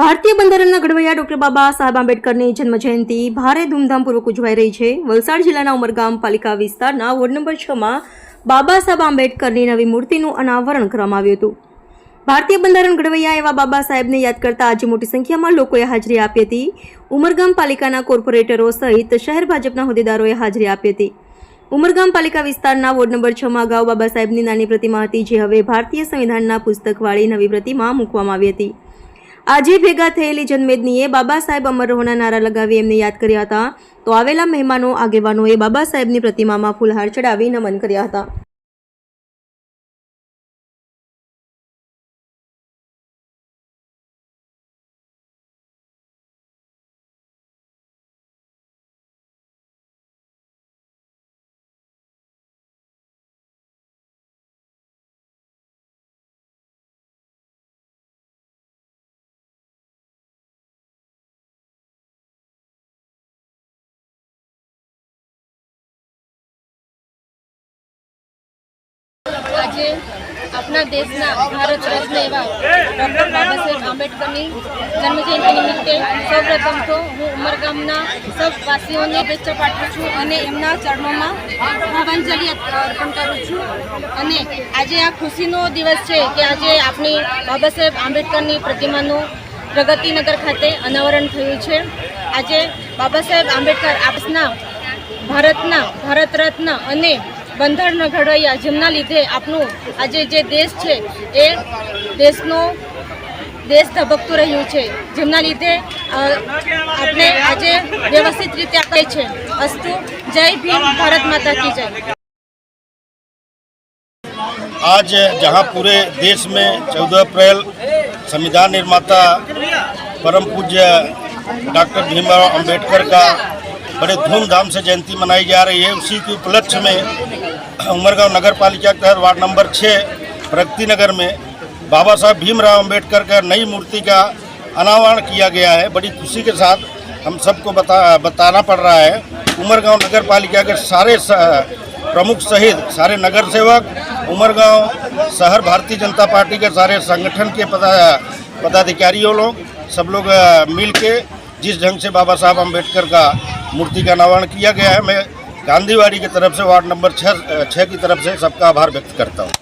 ભારતીય બંધારણના ઘડવૈયા ડોક્ટર બાબા સાહેબ આંબેડકરની જન્મજયંતિ ભારે ધૂમધામપૂર્વક ઉજવાઈ રહી છે. વલસાડ જિલ્લાના ઉમરગામ પાલિકા વિસ્તારના વોર્ડ નંબર છમાં બાબા સાહેબ આંબેડકરની નવી મૂર્તિનું અનાવરણ કરવામાં આવ્યું હતું. ભારતીય બંધારણ ઘડવૈયા એવા બાબા સાહેબને યાદ કરતા આજે મોટી સંખ્યામાં લોકોએ હાજરી આપી હતી. ઉમરગામ પાલિકાના કોર્પોરેટરો સહિત શહેર ભાજપના હોદ્દેદારોએ હાજરી આપી હતી. ઉમરગામ પાલિકા વિસ્તારના વોર્ડ નંબર છમાં અગાઉ બાબા સાહેબની નાની પ્રતિમા હતી, જે હવે ભારતીય સંવિધાનના પુસ્તકવાળી નવી પ્રતિમા મૂકવામાં આવી હતી. આજે ભેગા થયેલી જનમેદનીએ બાબા સાહેબ અમર રહોના નારા લગાવી એમને યાદ કર્યા હતા. તો આવેલા મહેમાનો, આગેવાનોએ બાબા સાહેબની પ્રતિમામાં ફૂલહાર ચડાવી નમન કર્યા હતા. આજે આપણા દેશના ભારત રત્ન એવા ડૉક્ટર બાબા સાહેબ આંબેડકરની જન્મજયંતિ નિમિત્તે સૌપ્રથમ તો હું ઉમરગામના સૌ વાસીઓને શુભેચ્છા પાઠવું છું અને એમના ચરણોમાં ભાવાંજલિ અર્પણ કરું છું. અને આજે આ ખુશીનો દિવસ છે કે આજે આપણી બાબા સાહેબ આંબેડકરની પ્રતિમાનું પ્રગતિનગર ખાતે અનાવરણ થયું છે. આજે બાબા સાહેબ આંબેડકર આપના ભારતના ભારત રત્ન અને બંધારણ ઘડવૈયા જેમના લીધે આપણું આજે જે દેશ છે એ દેશનો દેશ ધબકતું રહ્યું છે જેમના લીધે અ, આપણે આજે વ્યવસ્થિત રીતે આપણે છે અસ્તુ જય ભીમ ભારત માતા કી જય आज जहां पूरे देश में 14 अप्रैल संविधान निर्माता परम पूज्य डॉक्टर भीमराव अंबेडकर का बड़े धूमधाम से जयंती मनाई जा रही है। उसी के उपलक्ष्य में उमरगांव नगर पालिका के तहत वार्ड नंबर छः प्रगति नगर में बाबा साहब भीमराव अंबेडकर का नई मूर्ति का अनावरण किया गया है। बड़ी खुशी के साथ हम सबको बता, बताना पड़ रहा है, उमरगांव नगर पालिका के सारे प्रमुख सहित सारे नगर सेवक, उमरगांव शहर भारतीय जनता पार्टी के सारे संगठन के पदा, पदाधिकारियों लोग, सब लोग मिल के जिस ढंग से बाबा साहब अंबेडकर का मूर्ति का अनावरण किया गया है मैं गांधीवाड़ी की तरफ से वार्ड नंबर छः छः की तरफ से सबका आभार व्यक्त करता हूँ